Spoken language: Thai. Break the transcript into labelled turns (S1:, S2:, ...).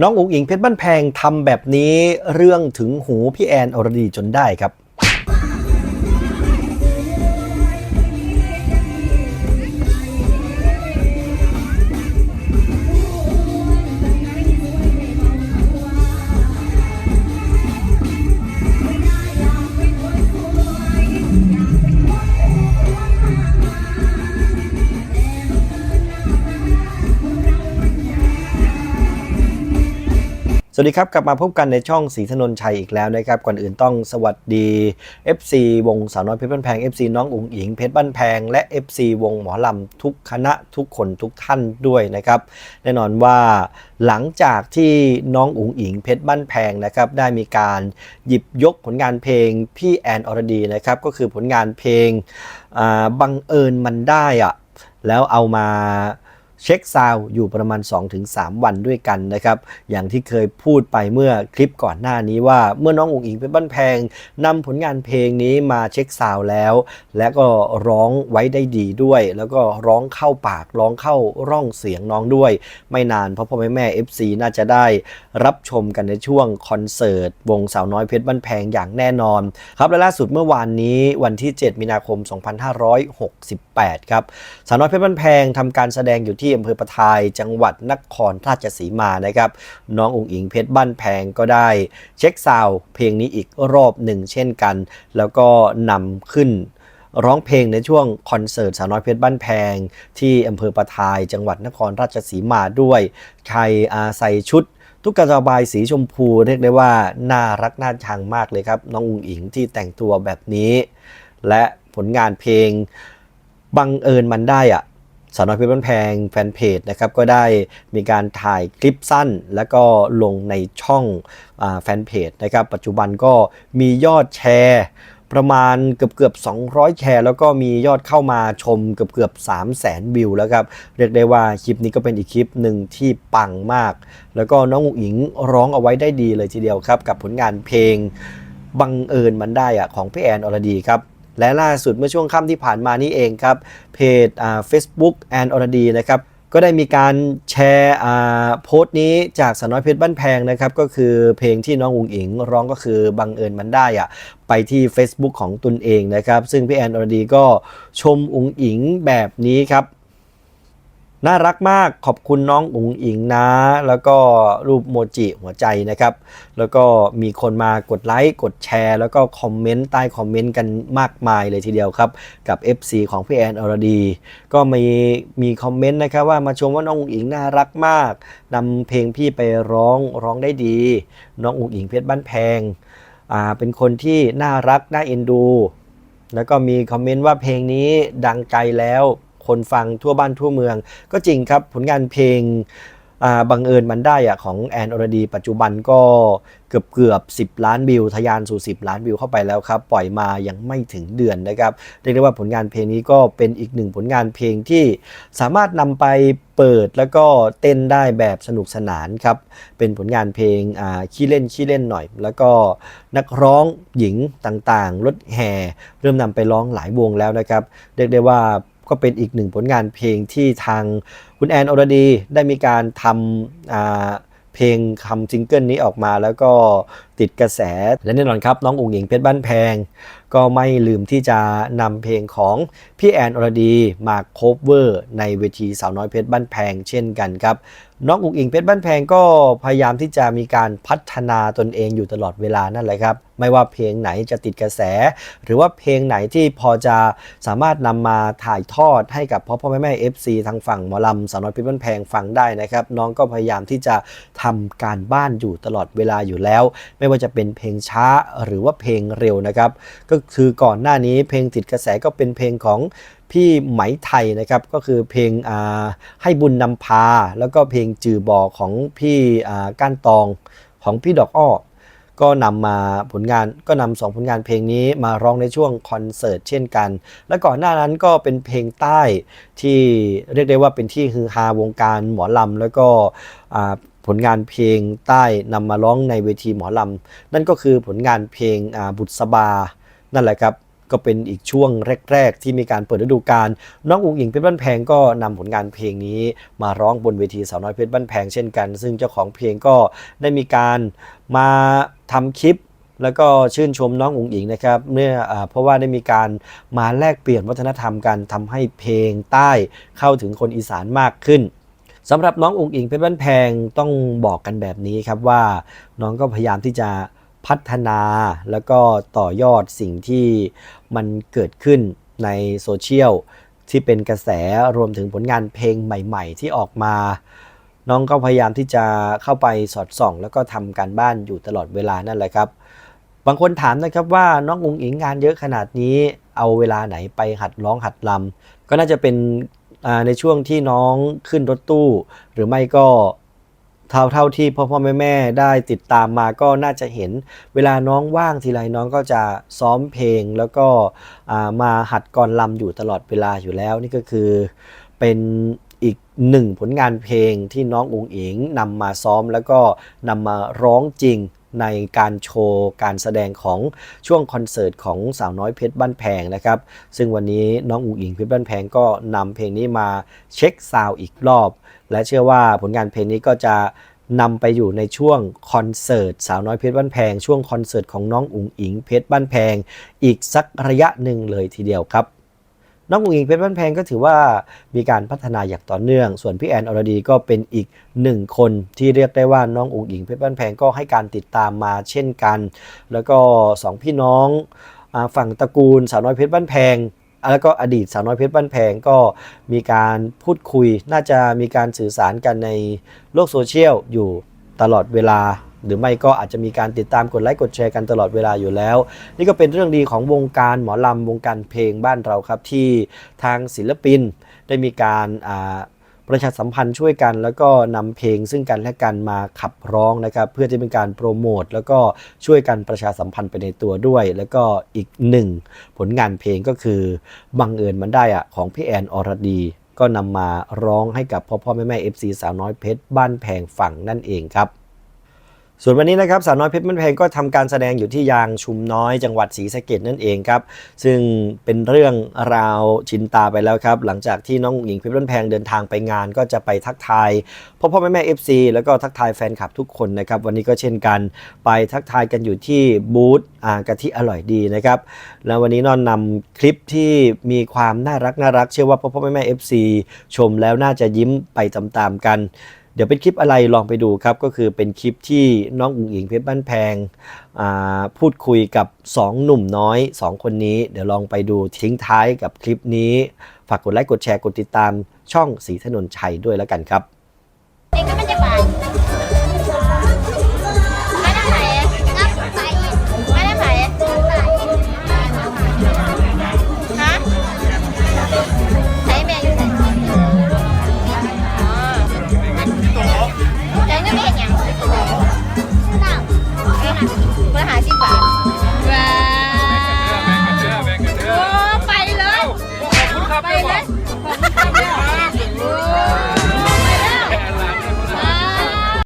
S1: น้องอุ๋งอิงเพชรบ้านแพงทำแบบนี้เรื่องถึงหูพี่แอนอรดีจนได้ครับ สวัสดีครับ กลับมาพบกันในช่องสีถนนชัยอีกแล้วนะครับ ก่อนอื่นต้องสวัสดี FC วงสาวน้อยเพชรบ้านแพง FC น้องอุ๋งอิงเพชรบ้านแพง และ FC วงหมอลำทุกคณะทุกคนทุกท่านด้วยนะครับ แน่นอนว่าหลังจากที่น้องอุ๋งอิงเพชรบ้านแพงนะครับได้มีการหยิบยกผลงานเพลงพี่แอนอรดีนะครับก็คือผลงานเพลงบังเอิญมันได้อะแล้วเอามา เช็คซาวอยู่ประมาณ 2-3 วันด้วยกันนะครับ อย่างที่เคยพูดไปเมื่อคลิปก่อนหน้านี้ว่าเมื่อน้องอุ๋งอิงเป็นบ้านแพงนำผลงานเพลงนี้มาเช็คซาวแล้ว และก็ร้องไว้ได้ดีด้วย แล้วก็ร้องเข้าปากร้องเข้าร่องเสียงน้องด้วย ไม่นานเพราะพ่อแม่แม่ FC น่าจะได้รับชมกันในช่วงคอนเสิร์ต วงสาวน้อยเพชรบ้านแพงอย่างแน่นอน ครับและล่าสุดเมื่อวานนี้วันที่ 7 มีนาคม 2568 ครับสาวน้อยเพชรบ้านแพงทำการแสดงอยู่ที่อำเภอประทายจังหวัดนครราชสีมานะครับ น้ององค์อิงเพชรบ้านแพงก็ได้ เช็คซาวเพลงนี้อีกรอบหนึ่งเช่นกัน แล้วก็นำขึ้นร้องเพลงในช่วงคอนเสิร์ตสาวน้อยเพชรบ้านแพง ที่อำเภอประทายจังหวัดนครราชสีมาด้วย ใครอาใส่ชุดตุ๊กตาบายสีชมพูเรียกได้ว่าน่ารักน่าชังมากเลยครับ น้องอุ๋งอิงที่แต่งตัวแบบนี้ และผลงานเพลงบังเอิญมันได้อะ สาวน้อยเพชรบ้านแพงแฟนเพจนะครับก็ได้มีการถ่ายคลิปสั้น แล้วก็ลงในช่องอแฟนเพจนะครับปัจจุบันก็มียอดแชร์ประมาณเกือบเกือบ 200 แชร์ แล้วก็มียอดเข้ามาชมเกือบเกือบ 3 0 0แสนวิวแล้วครับ เรียกได้ว่าคลิปนี้ก็เป็นอีกคลิปหนึ่งที่ปังมาก แล้วก็น้องอุ๋งอิงร้องเอาไว้ได้ดีเลยทีเดียวครับ กับผลงานเพลงบังเอิญมันได้อะของพี่แอนอรดีครับ และล่าสุดเมื่อช่วงค่ำที่ผ่านมานี้เองครับเพจอ่า Facebook แอนอรดีนะครับก็ได้มีการแชร์โพสต์นี้จากสาวน้อยเพชรบ้านแพงนะครับก็คือเพลงที่น้องอุ๋งอิงร้องก็คือบังเอิญมันได้อะไปที่ Facebook ของตนเองนะครับ ซึ่งพี่แอนอรดีก็ชมอุ๋งอิงแบบนี้ครับ น่ารักมากขอบคุณน้องอุ๋งอิงนะ แล้วก็รูปโมจิหัวใจนะครับ แล้วก็มีคนมากดไลค์กดแชร์ แล้วก็คอมเมนต์ใต้คอมเมนต์กันมากมายเลยทีเดียวครับ กับ FC ของพี่แอนอรดี ก็มีมีคอมเมนต์นะครับว่ามาชมว่าน้องอุ๋งอิงน่ารักมากนำเพลงพี่ไปร้องร้องได้ดี น้องอุ๋งอิงเพชรบ้านแพงอ่าเป็นคนที่น่ารักน่าเอ็นดู แล้วก็มีคอมเมนต์ว่าเพลงนี้ดังไกลแล้ว คนฟังทั่วบ้านทั่วเมือง ก็จริงครับผลงานเพลงบังเอิญมันได้อะของแอนอรดี ปัจจุบันก็เกือบเกือบ 10 ล้านวิวทะยานสู่ 10 ล้านวิวเข้าไปแล้วครับ ปล่อยมายังไม่ถึงเดือนนะครับ เรียกได้ว่าผลงานเพลงนี้ก็เป็นอีกหนึ่งผลงานเพลงที่สามารถนำไปเปิดแล้วก็เต้นได้แบบสนุกสนานครับ เป็นผลงานเพลงขี้เล่นขี้เล่นหน่อย แล้วก็นักร้องหญิงต่างๆรถแห่เริ่มนำไปร้องหลายวงแล้วนะครับ เรียกได้ว่า ก็เป็นอีกหนึ่งผลงานเพลงที่ทางคุณแอนอรดีได้มีการทำเพลงคำซิงเกิลนี้ออกมาแล้วก็ติดกระแสและแน่นอนครับ น้องอุ๋งหญิงเพชรบ้านแพง ก็ไม่ลืมที่จะนำเพลงของพี่แอนอรดีมาโคเวอร์ ในเวทีสาวน้อยเพชรบ้านแพงเช่นกันครับน้องอุ๋งอิงเพชรบ้านแพงก็พยายามที่จะมีการพัฒนาตนเองอยู่ตลอดเวลานั่นแหละครับ ไม่ว่าเพลงไหนจะติดกระแส หรือว่าเพลงไหนที่พอจะสามารถนำมาถ่ายทอดให้กับพ่อพ่อแม่แม่ FC ทางฝั่งหมอลำสาวน้อยเพชรบ้านแพงฟังได้นะครับ น้องก็พยายามที่จะทำการบ้านอยู่ตลอดเวลาอยู่แล้ว ไม่ว่าจะเป็นเพลงช้าหรือว่าเพลงเร็วนะครับก็คือก่อนหน้านี้เพลงติดกระแสก็เป็นเพลงของพี่ไหมไทยนะครับก็คือเพลงให้บุญนำพา แล้วก็เพลงจือบอของพี่ก้านตองของพี่ดอกอ้อก็นำมาผลงานก็นำสองผลงานเพลงนี้มาร้องในช่วงคอนเสิร์ตเช่นกัน และก่อนหน้านั้นก็เป็นเพลงใต้ที่เรียกได้ว่าเป็นที่ฮือฮาวงการหมอลำแล้วก็ผลงานเพลงใต้นำมาร้องในเวทีหมอลำนั่นก็คือผลงานเพลงอ่าบุษบา นั่นแหละครับก็เป็นอีกช่วงแรก ๆ ที่มีการเปิดฤดูกาลน้องอุ๋งอิงเพชรบ้านแพงก็นำผลงานเพลงนี้ มาร้องบนเวทีสาวน้อยเพชรบ้านแพงเช่นกัน ซึ่งเจ้าของเพลงก็ได้มีการมาทำคลิป แล้วก็ชื่นชมน้องอุ๋งอิงนะครับเมื่ออเพราะว่าได้มีการมาแลกเปลี่ยนวัฒนธรรมกันทำให้เพลงใต้เข้าถึงคนอีสานมากขึ้นสำหรับน้องอุ๋งอิงเพชรบ้านแพงต้องบอกกันแบบนี้ครับว่าน้องก็พยายามที่จะ พัฒนาแล้วก็ต่อยอดสิ่งที่มันเกิดขึ้นในโซเชียลที่เป็นกระแสรวมถึงผลงานเพลงใหม่ๆ ที่ออกมา น้องก็พยายามที่จะเข้าไปสอดส่อง แล้วก็ทำการบ้านอยู่ตลอดเวลานั่นแหละครับ บางคนถามนะครับว่าน้องอุ๋งอิงงานเยอะขนาดนี้เอาเวลาไหนไปหัดร้องหัดลำก็น่าจะเป็นในช่วงที่น้องขึ้นรถตู้ หรือไม่ก็ เท่าเท่าที่พ่อพ่อแม่แม่ได้ติดตามมาก็น่าจะเห็น เวลาน้องว่างทีไรน้องก็จะซ้อมเพลงแล้วก็มาหัดกรลำอยู่ตลอดเวลาอยู่แล้ว นี่ก็คือเป็นอีกหนึ่งผลงานเพลงที่น้องอุ๋งอิงนำมาซ้อมแล้วก็นำมาร้องจริง ในการโชว์การแสดงของช่วงคอนเสิร์ตของสาวน้อยเพชรบ้านแพงนะครับ ซึ่งวันนี้น้องอุ๋งอิงเพชรบ้านแพงก็นำเพลงนี้มาเช็คซาวอีกรอบ และเชื่อว่าผลงานเพลงนี้ก็จะนำไปอยู่ในช่วงคอนเสิร์ตสาวน้อยเพชรบ้านแพง ช่วงคอนเสิร์ตของน้องอุ๋งอิงเพชรบ้านแพง อีกสักระยะหนึ่งเลยทีเดียวครับ น้องอุ๋งอิงเพชรบ้านแพงก็ถือว่ามีการพัฒนาอย่างต่อเนื่อง ส่วนพี่แอนอรดีก็เป็นอีกหนึ่งคนที่เรียกได้ว่าน้องอุ๋งอิงเพชรบ้านแพงก็ให้การติดตามมาเช่นกัน แล้วก็สองพี่น้องฝั่งตระกูลสาวน้อยเพชรบ้านแพงแล้วก็อดีตสาวน้อยเพชรบ้านแพงก็มีการพูดคุย น่าจะมีการสื่อสารกันในโลกโซเชียลอยู่ตลอดเวลา หรือไม่ก็อาจจะมีการติดตามกดไลค์กดแชร์กันตลอดเวลาอยู่แล้ว นี่ก็เป็นเรื่องดีของวงการหมอลำวงการเพลงบ้านเราครับ ที่ทางศิลปินได้มีการประชาสัมพันธ์ช่วยกัน แล้วก็นำเพลงซึ่งกันและกันมาขับร้องนะครับ เพื่อที่เป็นการโปรโมทแล้วก็ช่วยกันประชาสัมพันธ์ไปในตัวด้วย แล้วก็อีกหนึ่งผลงานเพลงก็คือบังเอิญมันได้อะของพี่แอนอรดีก็นำมาร้องให้กับพ่อพ่อแม่แม่เอฟซีสาวน้อยเพชรบ้านแพงฝั่งนั่นเองครับ ส่วนวันนี้นะครับสาวน้อยเพชรบ้านแพงก็ทำการแสดงอยู่ที่ยางชุมน้อยจังหวัดศรีสะเกดนั่นเองครับ ซึ่งเป็นเรื่องราวชินตาไปแล้วครับ หลังจากที่น้องหญิงเพชรบ้านแพงเดินทางไปงาน ก็จะไปทักทายพ่อพ่อแม่แม่เอฟซีแล้วก็ทักทายแฟนคลับทุกคนนะครับ วันนี้ก็เช่นกันไปทักทายกันอยู่ที่บูธอ่ากะทิอร่อยดีนะครับ แล้ววันนี้นอนนำคลิปที่มีความน่ารักน่ารักเชื่อว่าพ่อพ่อแม่แม่เอฟซีชมแล้วน่าจะยิ้มไปตามๆกัน เดี๋ยวเป็นคลิปอะไรลองไปดูครับ ก็คือเป็นคลิปที่น้องอุ๋งอิงเพชรบ้านแพงพูดคุยกับ 2 หนุ่มน้อย 2 คนนี้ เดี๋ยวลองไปดูทิ้งท้ายกับคลิปนี้ ฝากกดไลค์กดแชร์กดติดตามช่องสีถนนชัยด้วยแล้วกันครับ